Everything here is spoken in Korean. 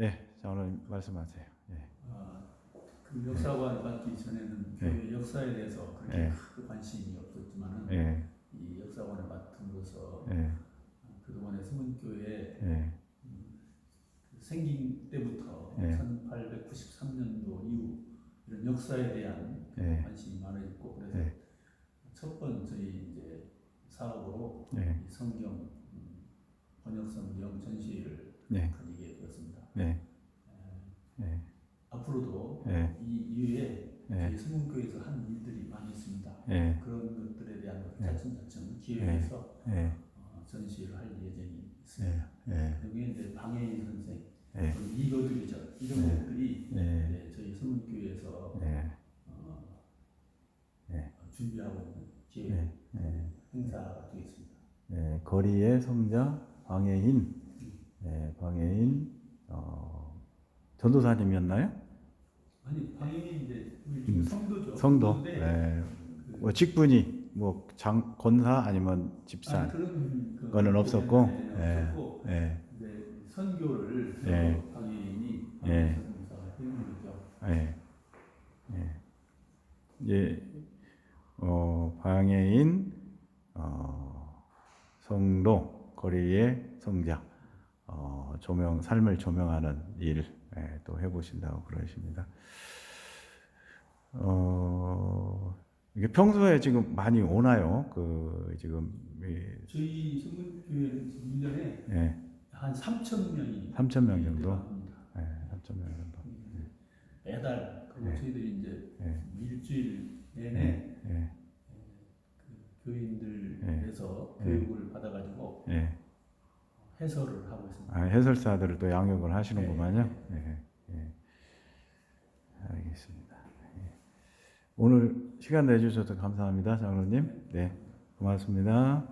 예, 장로님 말씀하세요. 예, 아, 그 역사관 받기 전에는 네. 교회 역사에 대해서 그렇게 네. 크게 관심이 없었지만은 예, 이 역사관을 맡음으로써 예, 그동안의 수문교회 예, 생긴 때부터 네. 1893년도 이후 이런 역사에 대한 예, 관심이 많아졌고 그래서 네. 첫번 저희 이제 사업으로 예, 이 성경 음, 번역 성경 전시회를 네. 네, 예, 앞으로도 예, 이 이후에 예, 저희 수문교에서 한 일들이 많이 있습니다. 예, 그런 것들에 대한 네. 차츰차츰 기획해서 예, 어, 전시를 할 예정이 있습니다. 예, 예, 여기 이제 방해인 선생, 예, 또 이거들이죠. 이런 네. 것들이 예, 네, 저희 수문교에서 예, 어, 네. 준비하고 있는 기획 예, 예. 행사가 되겠습니다. 예, 거리의 성자 방해인, 예, 방해인 어, 전도사님이었나요? 아니 방해인 이제 우리 음, 성도죠. 성도. 예, 그, 뭐 직분이 뭐 장 권사 아니면 집사 아니, 그런 그- 거는 없었고, 네, 없었고 예, 이제 선교를 예. 방해인이 예. 선교사가 해는 거죠. 예, 예. 이제 어, 방해인 어, 성도 거리의 성자 어, 조명 삶을 조명하는 일 예, 또 해보신다고 그러십니다. 어, 이게 평소에 지금 많이 오나요? 그 지금 이, 저희 지금 1년에 예, 한 3천 명이 3천 명 정도. 예, 3천 명 정도. 매달 그리고 네. 저희들이 이제 예, 일주일 내내 예, 예, 그 교인들에서 네. 교육을 받아가지고 예. 해설을 하고 있습니다. 아, 해설사들을 또 양육을 하시는구만요. 네. 예, 예. 알겠습니다. 예. 오늘 시간 내주셔서 감사합니다, 장로님. 네, 고맙습니다.